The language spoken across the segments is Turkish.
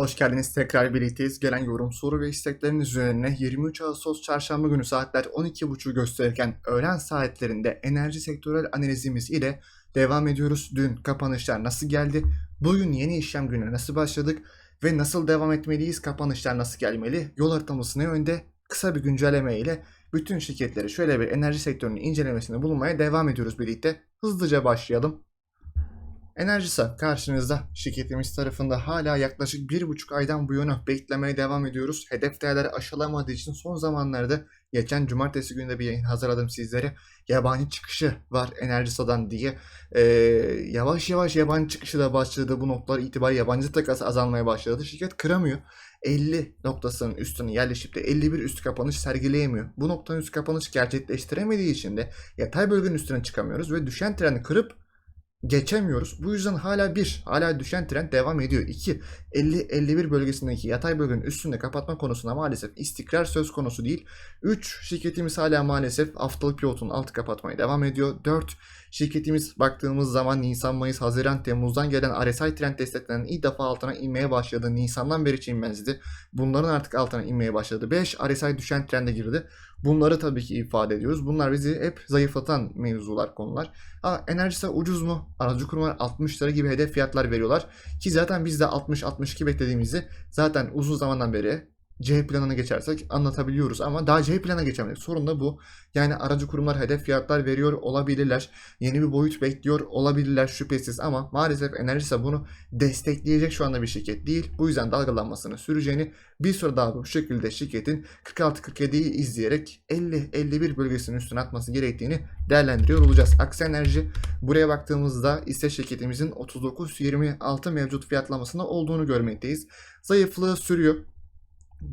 Hoş geldiniz. Tekrar birlikteyiz. Gelen yorum, soru ve isteklerin üzerine 23 Ağustos Çarşamba günü saatler 12.30'u gösterirken öğlen saatlerinde enerji sektörel analizimiz ile devam ediyoruz. Dün kapanışlar nasıl geldi? Bugün yeni işlem günü nasıl başladık? Ve nasıl devam etmeliyiz? Kapanışlar nasıl gelmeli? Yol haritamız ne yönde? Kısa bir güncelleme ile bütün şirketleri şöyle bir enerji sektörünün incelemesinde bulunmaya devam ediyoruz birlikte. Hızlıca başlayalım. Enerjisa karşınızda şirketimiz tarafında hala yaklaşık bir buçuk aydan bu yana beklemeye devam ediyoruz. Hedef değerleri aşılamadığı için son zamanlarda geçen cumartesi günü de bir yayın hazırladım sizlere. Yabancı çıkışı var Enerjisa'dan diye. Ee, yavaş yavaş yabancı çıkışı da başladı. Bu noktalar itibariyle yabancı takası azalmaya başladı. Şirket kıramıyor. 50 noktasının üstüne yerleşip de 51 üstü kapanış sergileyemiyor. Bu noktanın üstü kapanış gerçekleştiremediği için de yatay bölgenin üstüne çıkamıyoruz ve düşen trendi kırıp geçemiyoruz. Bu yüzden hala bir, hala düşen trend devam ediyor. 2, 50-51 bölgesindeki yatay bölgenin üstünde kapatma konusunda maalesef istikrar söz konusu değil. 3, şirketimiz hala maalesef haftalık pivotun altı kapatmaya devam ediyor. 4, şirketimiz baktığımız zaman Nisan, Mayıs, Haziran, Temmuz'dan gelen RSI trend desteklerinin ilk defa altına inmeye başladı. Nisan'dan beri hiç inmezdi. Bunların artık altına inmeye başladı. 5, RSI düşen trende girdi. Bunları tabii ki ifade ediyoruz. Bunlar bizi hep zayıflatan mevzular, konular. Ha, enerjisi ucuz mu? Aracı kurumlar 60 lira gibi hedef fiyatlar veriyorlar. Ki zaten biz de 60-62 beklediğimizi zaten uzun zamandan beri C planına geçersek anlatabiliyoruz ama daha C plana geçemedik. Sorun da bu. Yani aracı kurumlar hedef fiyatlar veriyor olabilirler. Yeni bir boyut bekliyor olabilirler şüphesiz ama maalesef Enerjisa bunu destekleyecek şu anda bir şirket değil. Bu yüzden dalgalanmasını süreceğini bir süre daha bu şekilde şirketin 46-47'yi izleyerek 50-51 bölgesinin üstüne atması gerektiğini değerlendiriyor olacağız. Aksi Enerji buraya baktığımızda ise şirketimizin 39-26 mevcut fiyatlamasında olduğunu görmekteyiz. Zayıflığı sürüyor.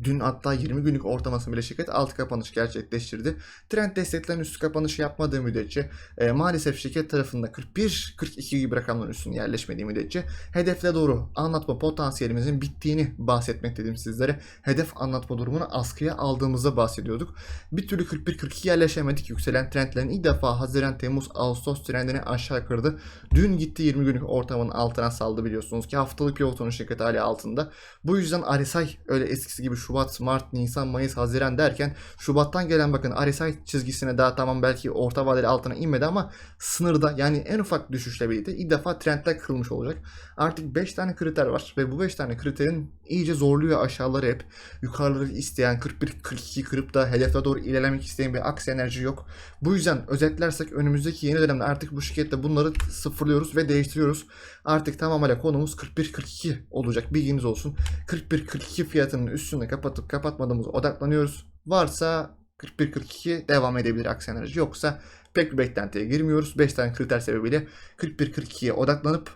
Dün hatta 20 günlük ortalamasını bile şirket alt kapanış gerçekleştirdi. Trend desteklerin üstü kapanış yapmadığı müddetçe e, maalesef şirket tarafında 41-42 gibi rakamların üstüne yerleşmediği müddetçe hedefle doğru anlatma potansiyelimizin bittiğini bahsetmekteydim sizlere. Hedef anlatma durumunu askıya aldığımızda bahsediyorduk. Bir türlü 41-42 yerleşemedik. Yükselen trendlerin ilk defa Haziran, Temmuz, Ağustos trendini aşağı kırdı. Dün gitti 20 günlük ortalamanın altına saldı biliyorsunuz ki haftalık pivotunun şirket hali altında. Bu yüzden RSI öyle eskisi gibi Şubat, Mart, Nisan, Mayıs, Haziran derken Şubat'tan gelen bakın RSI çizgisine daha tamam belki orta vadeli altına inmedi ama sınırda yani en ufak düşüşle birlikte ilk defa trendler kırılmış olacak. Artık 5 tane kriter var ve bu 5 tane kriterin iyice zorluyor aşağıları hep. Yukarıları isteyen 41-42 kırıp da hedefe doğru ilerlemek isteyen bir aksi enerji yok. Bu yüzden özetlersek önümüzdeki yeni dönemde artık bu şirkette bunları sıfırlıyoruz ve değiştiriyoruz. Artık tamamıyla konumuz 41-42 olacak bilginiz olsun. 41-42 fiyatının üstünde kapatıp kapatmadığımıza odaklanıyoruz. Varsa 41-42 devam edebilir aksi enerji. Yoksa pek bir beklentiye girmiyoruz. 5 tane kriter sebebiyle 41-42'ye odaklanıp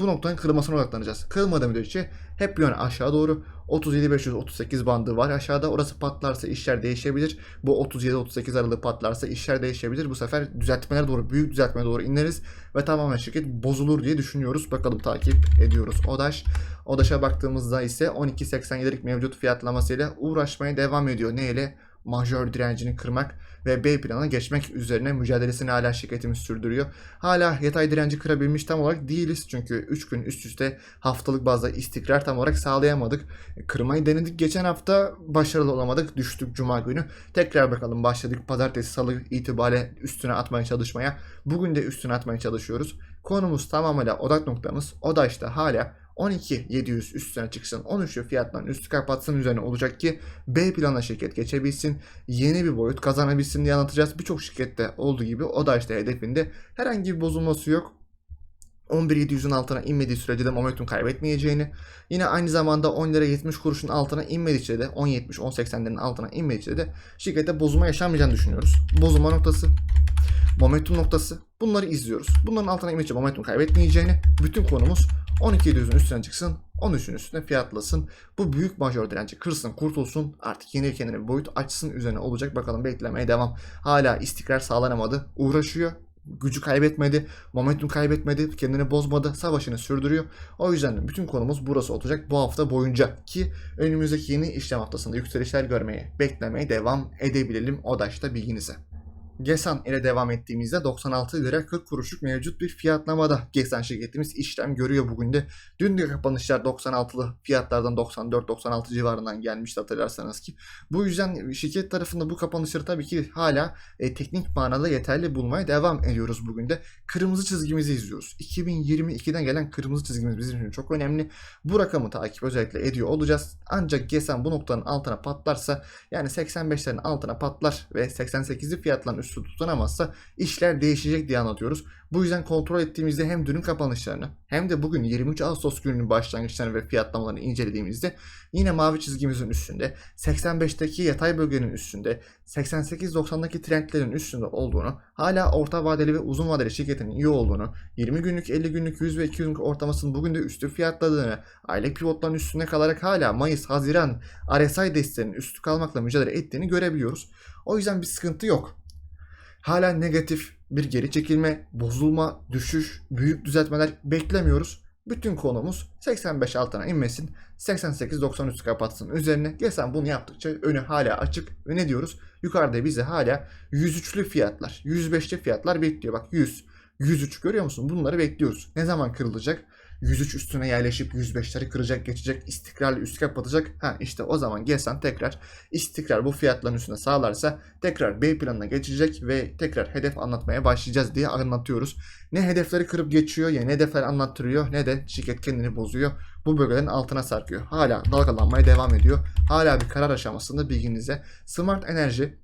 bu noktanın kırılmasına odaklanacağız. Kırılmadığı müddetçe hep yön aşağı doğru 37-538 bandı var aşağıda. Orası patlarsa işler değişebilir. Bu 37-38 aralığı patlarsa işler değişebilir. Bu sefer düzeltmelere doğru, büyük düzeltmeye doğru ineriz ve tamamen şirket bozulur diye düşünüyoruz. Bakalım takip ediyoruz. Odaş. Odaş'a baktığımızda ise 12.87'lik mevcut fiyatlamasıyla uğraşmaya devam ediyor. Ne ile? Majör direncini kırmak ve B plana geçmek üzerine mücadelesini hala şirketimiz sürdürüyor. Hala yatay direnci kırabilmiş tam olarak değiliz çünkü 3 gün üst üste haftalık bazda istikrar tam olarak sağlayamadık. Kırmayı denedik geçen hafta başarılı olamadık düştük cuma günü. Tekrar bakalım başladık pazartesi salı itibariyle üstüne atmaya çalışmaya. Bugün de üstüne atmaya çalışıyoruz. Konumuz tamamıyla odak noktamız. Odaş'ta hala 12 700 üstüne çıksın 13'lü fiyatların üstü kapatsın üzerine olacak ki B plana şirket geçebilsin yeni bir boyut kazanabilsin diye anlatacağız. Birçok şirkette olduğu gibi o da işte hedefinde herhangi bir bozulması yok. 11.700'ün altına inmediği sürece de momentum kaybetmeyeceğini, yine aynı zamanda 10 lira 70 kuruşun altına inmedikçe de 10.70-10.80'lerin altına inmedikçe de şirkette bozulma yaşanmayacağını düşünüyoruz. Bozulma noktası, momentum noktası bunları izliyoruz. Bunların altına inmedikçe momentum kaybetmeyeceğini, bütün konumuz 12.700'ün üstüne çıksın, 13'ün üstüne fiyatlasın. Bu büyük majör direnci kırsın, kurtulsun. Artık yeni kendine bir boyut açsın üzerine olacak. Bakalım beklemeye devam. Hala istikrar sağlanamadı. Uğraşıyor gücü kaybetmedi, momentum kaybetmedi, kendini bozmadı, savaşını sürdürüyor. O yüzden bütün konumuz burası olacak bu hafta boyunca ki önümüzdeki yeni işlem haftasında yükselişler görmeye, beklemeye devam edebilelim o da işte bilginize. Gesan ile devam ettiğimizde 96 lira 40 kuruşluk mevcut bir fiyatlamada Gesan şirketimiz işlem görüyor bugün de. Dün de kapanışlar 96'lı fiyatlardan 94-96 civarından gelmişti hatırlarsanız ki. Bu yüzden şirket tarafında bu kapanışları tabii ki hala e, teknik manada yeterli bulmaya devam ediyoruz bugün de. Kırmızı çizgimizi izliyoruz. 2022'den gelen kırmızı çizgimiz bizim için çok önemli. Bu rakamı takip özellikle ediyor olacağız. Ancak Gesan bu noktanın altına patlarsa yani 85'lerin altına patlar ve 88'li fiyatların üstü tutunamazsa işler değişecek diye anlatıyoruz. Bu yüzden kontrol ettiğimizde hem dünün kapanışlarını hem de bugün 23 Ağustos gününün başlangıçlarını ve fiyatlamalarını incelediğimizde yine mavi çizgimizin üstünde, 85'teki yatay bölgenin üstünde, 88-90'daki trendlerin üstünde olduğunu, hala orta vadeli ve uzun vadeli şirketin iyi olduğunu, 20 günlük, 50 günlük, 100 ve 200 günlük ortalamasının bugün de üstü fiyatladığını, aylık pivotların üstünde kalarak hala Mayıs, Haziran, RSI desteğinin üstü kalmakla mücadele ettiğini görebiliyoruz. O yüzden bir sıkıntı yok. Hala negatif bir geri çekilme, bozulma, düşüş, büyük düzeltmeler beklemiyoruz. Bütün konumuz 85 altına inmesin, 88-90 üstü kapatsın üzerine. Gesen bunu yaptıkça önü hala açık. Ve ne diyoruz? Yukarıda bize hala 103'lü fiyatlar, 105'li fiyatlar bekliyor. Bak 100, 103 görüyor musun? Bunları bekliyoruz. Ne zaman kırılacak? 103 üstüne yerleşip 105'leri kıracak, geçecek, istikrarlı üst kapatacak. Ha işte o zaman Gesan tekrar istikrar bu fiyatların üstüne sağlarsa tekrar B planına geçecek ve tekrar hedef anlatmaya başlayacağız diye anlatıyoruz. Ne hedefleri kırıp geçiyor ya ne hedefler anlattırıyor ne de şirket kendini bozuyor. Bu bölgelerin altına sarkıyor. Hala dalgalanmaya devam ediyor. Hala bir karar aşamasında bilginize. Smart Enerji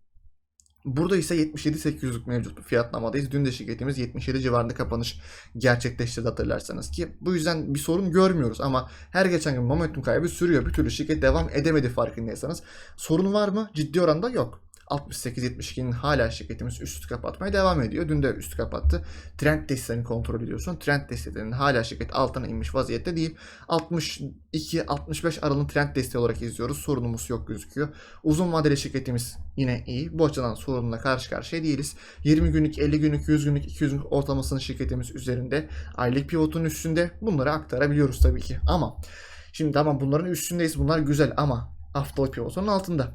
Burada ise 77-800'lük mevcut bir fiyatlamadayız. Dün de şirketimiz 77 civarında kapanış gerçekleştirdi hatırlarsanız ki. Bu yüzden bir sorun görmüyoruz ama her geçen gün momentum kaybı sürüyor. Bir türlü şirket devam edemedi farkındaysanız. Sorun var mı? Ciddi oranda yok. 68-72'nin hala şirketimiz üstü kapatmaya devam ediyor. Dün de üstü kapattı. Trend destelerini kontrol ediyorsun. Trend destelerinin hala şirket altına inmiş vaziyette değil. 62-65 aralığını trend desteği olarak izliyoruz. Sorunumuz yok gözüküyor. Uzun vadeli şirketimiz yine iyi. Bu açıdan sorunla karşı karşıya değiliz. 20 günlük, 50 günlük, 100 günlük, 200 günlük ortalamasının şirketimiz üzerinde. Aylık pivotun üstünde. Bunları aktarabiliyoruz tabii ki. Ama şimdi tamam bunların üstündeyiz. Bunlar güzel ama haftalık pivotunun altında.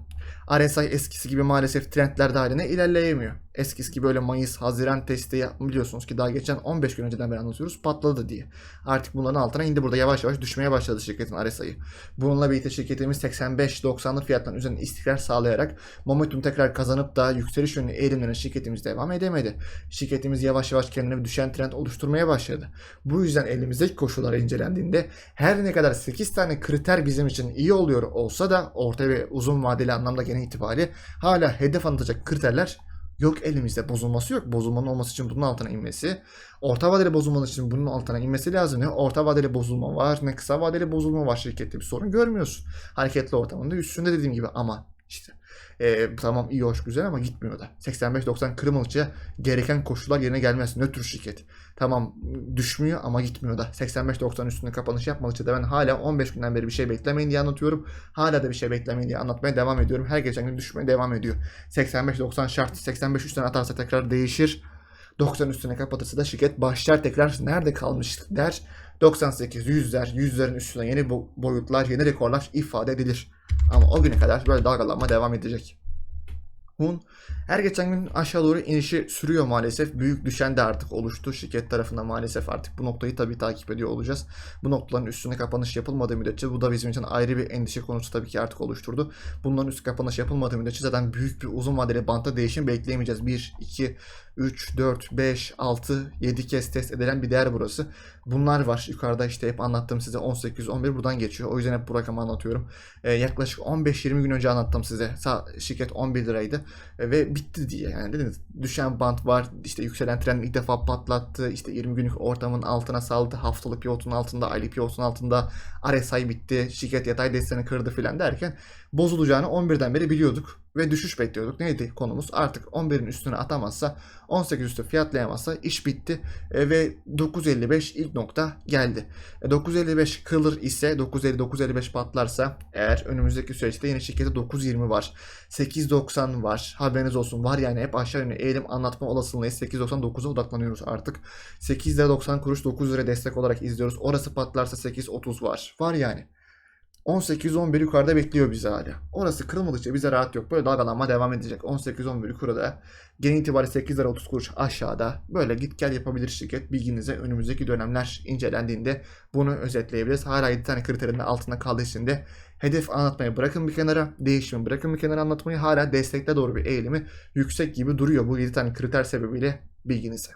RSI eskisi gibi maalesef trendler haline ilerleyemiyor. Eskisi gibi böyle Mayıs, Haziran testi biliyorsunuz ki daha geçen 15 gün önceden beri anlatıyoruz patladı diye. Artık bunların altına indi burada yavaş yavaş düşmeye başladı şirketin RSI'yi. Bununla birlikte şirketimiz 85-90'lı fiyatların üzerinde istikrar sağlayarak momentum tekrar kazanıp da yükseliş yönlü eğilimlerine şirketimiz devam edemedi. Şirketimiz yavaş yavaş kendine düşen trend oluşturmaya başladı. Bu yüzden elimizdeki koşullar incelendiğinde her ne kadar 8 tane kriter bizim için iyi oluyor olsa da orta ve uzun vadeli anlamda gene itibariyle hala hedef anlatacak kriterler yok elimizde. Bozulması yok. Bozulmanın olması için bunun altına inmesi. Orta vadeli bozulmanın için bunun altına inmesi lazım. Ne orta vadeli bozulma var ne kısa vadeli bozulma var şirkette bir sorun görmüyorsun. Hareketli ortamında üstünde dediğim gibi ama işte e, tamam iyi hoş güzel ama gitmiyor da. 85-90 kırmalıkça gereken koşullar yerine gelmez. Nötr şirket. Tamam düşmüyor ama gitmiyor da. 85-90 üstünde kapanış yapmadıkça da ben hala 15 günden beri bir şey beklemeyin diye anlatıyorum. Hala da bir şey beklemeyin diye anlatmaya devam ediyorum. Her geçen gün düşmeye devam ediyor. 85-90 şart. 85 üstüne atarsa tekrar değişir. 90 üstüne kapatırsa da şirket başlar tekrar nerede kalmıştık der. 98, 100'ler, 100'lerin üstüne yeni boyutlar, yeni rekorlar ifade edilir. Ama o güne kadar böyle dalgalanma devam edecek. Hun her geçen gün aşağı doğru inişi sürüyor maalesef. Büyük düşen de artık oluştu. Şirket tarafından maalesef artık bu noktayı tabii takip ediyor olacağız. Bu noktaların üstüne kapanış yapılmadığı müddetçe bu da bizim için ayrı bir endişe konusu tabii ki artık oluşturdu. Bunların üstü kapanış yapılmadığı müddetçe zaten büyük bir uzun vadeli bantta değişim bekleyemeyeceğiz. 1, 2, 3, 4, 5, 6, 7 kez test edilen bir değer burası. Bunlar var. Yukarıda işte hep anlattım size 18, 11 buradan geçiyor. O yüzden hep bu rakamı anlatıyorum. Ee, yaklaşık 15-20 gün önce anlattım size. Sa şirket 11 liraydı E, ve bitti diye. Yani dediniz düşen bant var. İşte yükselen tren ilk defa patlattı. İşte 20 günlük ortamın altına saldı. Haftalık pivotun altında, aylık pivotun altında RSI bitti. Şirket yatay desteğini kırdı filan derken bozulacağını 11'den beri biliyorduk ve düşüş bekliyorduk. Neydi konumuz? Artık 11'in üstüne atamazsa, 18 üstü fiyatlayamazsa iş bitti E, ve 9.55 ilk nokta geldi. E, 9.55 kırılır ise 9.50-9.55 patlarsa eğer önümüzdeki süreçte yine şirkette 9.20 var. 8.90 var. Haberiniz olsun. Var yani hep aşağı yönlü eğilim anlatma olasılığı 8.99'a odaklanıyoruz artık. 8 lira 90 kuruş 9 lira destek olarak izliyoruz. Orası patlarsa 8.30 var. Var yani. 18-11 yukarıda bekliyor bizi hala. Orası kırılmadıkça bize rahat yok. Böyle dalgalanma devam edecek. 18-11 yukarıda. Genel itibariyle 8 lira 30 kuruş aşağıda. Böyle git gel yapabilir şirket. Bilginize önümüzdeki dönemler incelendiğinde bunu özetleyebiliriz. Hala 7 tane kriterin altında kaldığı için de hedef anlatmayı bırakın bir kenara. Değişimi bırakın bir kenara anlatmayı. Hala destekte doğru bir eğilimi yüksek gibi duruyor. Bu 7 tane kriter sebebiyle bilginize.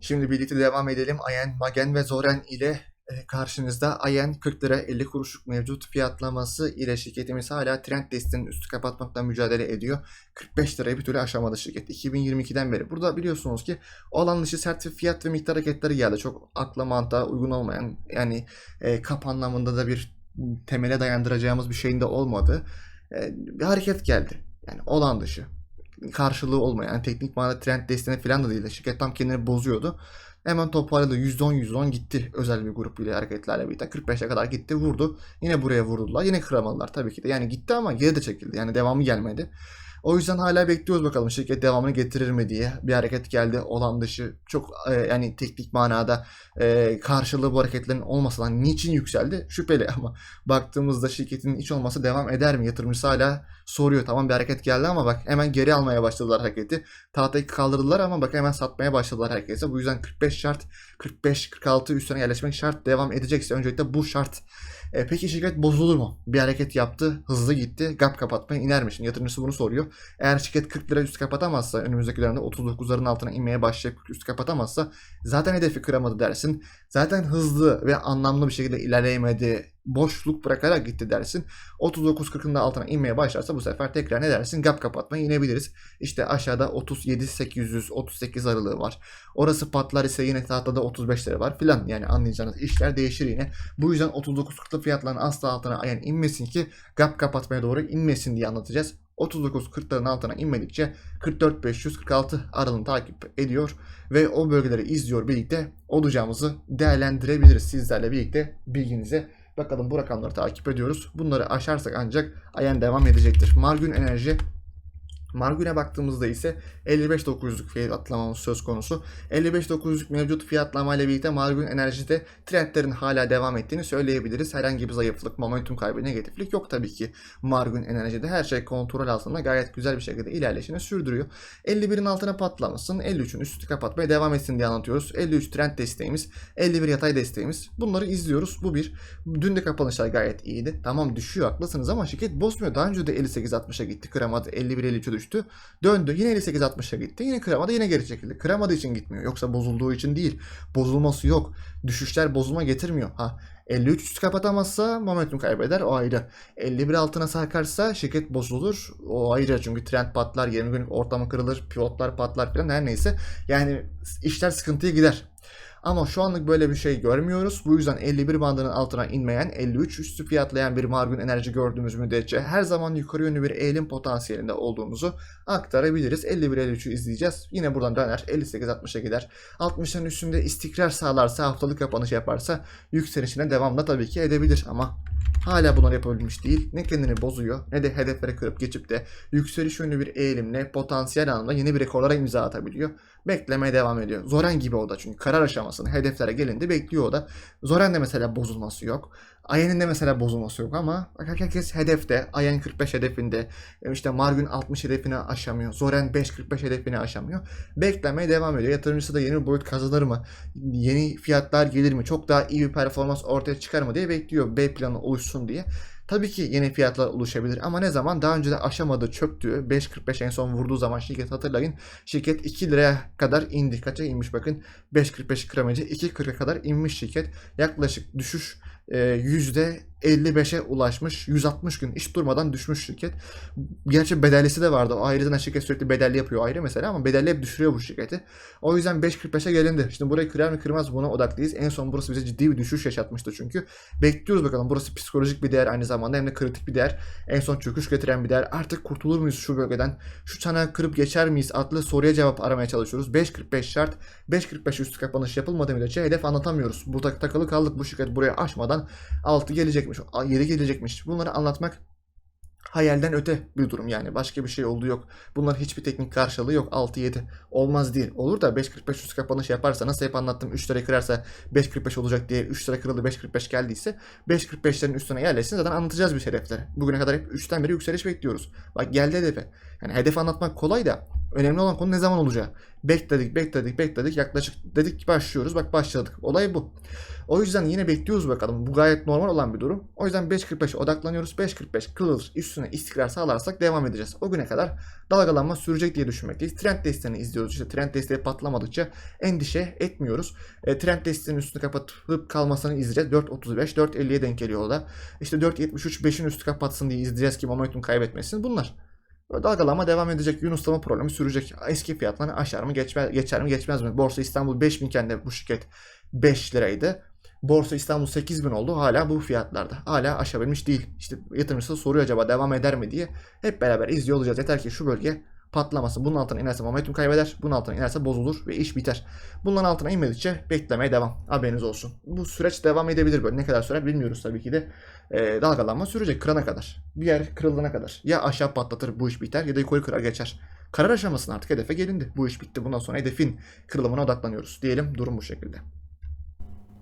Şimdi birlikte devam edelim. Ayen, Magen ve Zoren ile karşınızda Ayen 40 lira 50 kuruşluk mevcut fiyatlaması ile şirketimiz hala trend desteğinin üstü kapatmakla mücadele ediyor. 45 lirayı bir türlü aşamadı şirket 2022'den beri. Burada biliyorsunuz ki alan dışı sert fiyat ve miktar hareketleri geldi. Çok akla mantığa uygun olmayan yani e, kap anlamında da bir temele dayandıracağımız bir şeyin de olmadı. E, bir hareket geldi. Yani olan dışı karşılığı olmayan teknik manada trend desteğine falan da değil. Şirket tam kendini bozuyordu. Hemen toparladı. %10 %10 gitti özel bir grup ile hareketlerle birlikte. 45'e kadar gitti vurdu. Yine buraya vurdular. Yine kıramadılar tabii ki de. Yani gitti ama geri de çekildi. Yani devamı gelmedi. O yüzden hala bekliyoruz bakalım şirket devamını getirir mi diye. Bir hareket geldi olan dışı. Çok e, yani teknik manada e, karşılığı bu hareketlerin olmasadan niçin yükseldi? Şüpheli ama baktığımızda şirketin hiç olmasa devam eder mi? Yatırımcısı hala soruyor. Tamam bir hareket geldi ama bak hemen geri almaya başladılar hareketi. Tahtayı kaldırdılar ama bak hemen satmaya başladılar hareketi. Bu yüzden 45 şart, 45-46 üstüne yerleşmek şart devam edecekse öncelikle bu şart. E, peki şirket bozulur mu? Bir hareket yaptı, hızlı gitti, gap kapatmaya iner mi? Yatırımcısı bunu soruyor. Eğer şirket 40 lira üst kapatamazsa, önümüzdeki dönemde 39'ların altına inmeye başlayıp üst kapatamazsa zaten hedefi kıramadı dersin. Zaten hızlı ve anlamlı bir şekilde ilerleyemedi, boşluk bırakarak gitti dersin. 39-40'ın da altına inmeye başlarsa bu sefer tekrar ne dersin? Gap kapatmaya inebiliriz. İşte aşağıda 37-800-38 aralığı var. Orası patlar ise yine tahtada 35 lira var filan. Yani anlayacağınız işler değişir yine. Bu yüzden 39-40'lı fiyatların asla altına ayan inmesin ki gap kapatmaya doğru inmesin diye anlatacağız. 39-40'ların altına inmedikçe 44-546 aralığını takip ediyor ve o bölgeleri izliyor birlikte olacağımızı değerlendirebiliriz sizlerle birlikte bilginize. Bakalım bu rakamları takip ediyoruz. Bunları aşarsak ancak ayan devam edecektir. Margün Enerji Margün'e baktığımızda ise 55.900'lük fiyatlamamız söz konusu. 55.900'lük mevcut fiyatlama ile birlikte Margün Enerji'de trendlerin hala devam ettiğini söyleyebiliriz. Herhangi bir zayıflık, momentum kaybı, negatiflik yok tabii ki Margün Enerji'de. Her şey kontrol altında gayet güzel bir şekilde ilerleyişini sürdürüyor. 51'in altına patlamasın, 53'ün üstü kapatmaya devam etsin diye anlatıyoruz. 53 trend desteğimiz, 51 yatay desteğimiz. Bunları izliyoruz. Bu bir. Dün de kapanışlar gayet iyiydi. Tamam düşüyor haklısınız ama şirket bozmuyor. Daha önce de 58-60'a gitti. Kıramadı. 51-53'e düştü. Döndü. Yine 58-60'a gitti. Yine kıramadı. Yine geri çekildi. Kıramadığı için gitmiyor. Yoksa bozulduğu için değil. Bozulması yok. Düşüşler bozulma getirmiyor. Ha 53 üstü kapatamazsa momentum kaybeder o ayrı. 51 altına sarkarsa şirket bozulur o ayrı çünkü trend patlar 20 günlük ortamı kırılır pivotlar patlar falan her neyse yani işler sıkıntıya gider. Ama şu anlık böyle bir şey görmüyoruz. Bu yüzden 51 bandının altına inmeyen, 53 üstü fiyatlayan bir margin enerji gördüğümüz müddetçe her zaman yukarı yönlü bir eğilim potansiyelinde olduğumuzu aktarabiliriz. 51-53'ü izleyeceğiz. Yine buradan döner 58-60'a gider. 60'ların üstünde istikrar sağlarsa, haftalık kapanış yaparsa yükselişine devamla tabii ki edebilir ama Hala bunları yapabilmiş değil. Ne kendini bozuyor ne de hedeflere kırıp geçip de yükseliş yönlü bir eğilimle potansiyel anlamda yeni bir rekorlara imza atabiliyor. Beklemeye devam ediyor. Zoren gibi o da çünkü karar aşaması. Aşamasını hedeflere gelindi bekliyor o da. Zoren'de mesela bozulması yok. Ayen'in de mesela bozulması yok ama herkes hedefte. Ayen 45 hedefinde. e, işte Margün 60 hedefini aşamıyor. Zoren 5.45 hedefini aşamıyor. Beklemeye devam ediyor. Yatırımcısı da yeni bir boyut kazanır mı? Yeni fiyatlar gelir mi? Çok daha iyi bir performans ortaya çıkar mı diye bekliyor. B planı oluşsun diye. Tabii ki yeni fiyatlar oluşabilir ama ne zaman daha önce de aşamadığı çöktüğü 5.45 en son vurduğu zaman şirket hatırlayın. Şirket 2 liraya kadar indi. Kaça inmiş bakın. 5.45 kıramacı 2.40'a kadar inmiş şirket. Yaklaşık düşüş %55'e ulaşmış. 160 gün hiç durmadan düşmüş şirket. Gerçi bedellisi de vardı. O ayrı zaten şirket sürekli bedelli yapıyor ayrı mesela ama bedelli hep düşürüyor bu şirketi. O yüzden 5.45'e gelindi. Şimdi burayı kırar mı kırmaz buna odaklıyız. En son burası bize ciddi bir düşüş yaşatmıştı çünkü. Bekliyoruz bakalım. Burası psikolojik bir değer aynı zamanda hem de kritik bir değer. En son çöküş getiren bir değer. Artık kurtulur muyuz şu bölgeden? Şu çanağı kırıp geçer miyiz adlı soruya cevap aramaya çalışıyoruz. 5.45 şart. 5.45 üstü kapanış yapılmadığı müddetçe hedef anlatamıyoruz. Burada takılı kaldık bu şirket buraya aşmadan 6 gelecekmiş, 7 gelecekmiş. Bunları anlatmak hayalden öte bir durum yani. Başka bir şey olduğu yok. Bunların hiçbir teknik karşılığı yok. 6-7 olmaz değil. Olur da 5.45 üstü kapanış yaparsa nasıl hep anlattım 3 lira kırarsa 5.45 olacak diye 3 lira kırıldı 5.45 geldiyse 5.45'lerin üstüne yerleşsin zaten anlatacağız bir hedefleri. Bugüne kadar hep 3'ten beri yükseliş bekliyoruz. Bak geldi hedefe. Yani hedef anlatmak kolay da önemli olan konu ne zaman olacağı. Bekledik, bekledik, bekledik. Yaklaşık dedik başlıyoruz. Bak başladık. Olay bu. O yüzden yine bekliyoruz bakalım. Bu gayet normal olan bir durum. O yüzden 5.45'e odaklanıyoruz. 5.45 kırılır üstüne istikrar sağlarsak devam edeceğiz. O güne kadar dalgalanma sürecek diye düşünmekteyiz. Trend desteğini izliyoruz. İşte trend desteği patlamadıkça endişe etmiyoruz. E, trend desteğinin üstünü kapatıp kalmasını izleyeceğiz. 4.35, 4.50'ye denk geliyor o da. İşte 4.73, 5'in üstü kapatsın diye izleyeceğiz ki momentum kaybetmesin. Bunlar. Böyle dalgalanma devam edecek. Yunuslama problemi sürecek. Eski fiyatlarını aşar mı geçmez, geçer mi geçmez mi? Borsa İstanbul 5000 iken de bu şirket 5 liraydı. Borsa İstanbul 8000 oldu. Hala bu fiyatlarda. Hala aşabilmiş değil. İşte yatırımcısı soruyor acaba devam eder mi diye. Hep beraber izliyor olacağız. Yeter ki şu bölge patlaması. Bunun altına inerse momentum kaybeder. Bunun altına inerse bozulur ve iş biter. Bunların altına inmedikçe beklemeye devam. Haberiniz olsun. Bu süreç devam edebilir böyle. Ne kadar sürer bilmiyoruz tabii ki de. Ee, dalgalanma sürecek kırana kadar. Bir yer kırıldığına kadar. Ya aşağı patlatır bu iş biter ya da yukarı kırar geçer. Karar aşamasına artık hedefe gelindi. Bu iş bitti. Bundan sonra hedefin kırılımına odaklanıyoruz. Diyelim durum bu şekilde.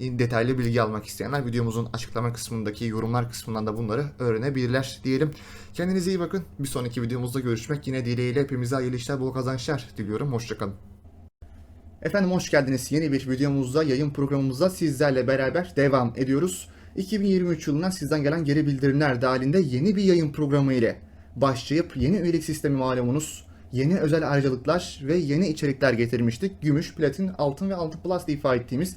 detaylı bilgi almak isteyenler videomuzun açıklama kısmındaki yorumlar kısmından da bunları öğrenebilirler diyelim. Kendinize iyi bakın. Bir sonraki videomuzda görüşmek yine dileğiyle hepimize hayırlı işler, bol kazançlar diliyorum. Hoşçakalın. Efendim hoş geldiniz. Yeni bir videomuzda, yayın programımızda sizlerle beraber devam ediyoruz. 2023 yılından sizden gelen geri bildirimler dahilinde yeni bir yayın programı ile başlayıp yeni üyelik sistemi malumunuz yeni özel ayrıcalıklar ve yeni içerikler getirmiştik. Gümüş, platin, altın ve altın plus diye ifade ettiğimiz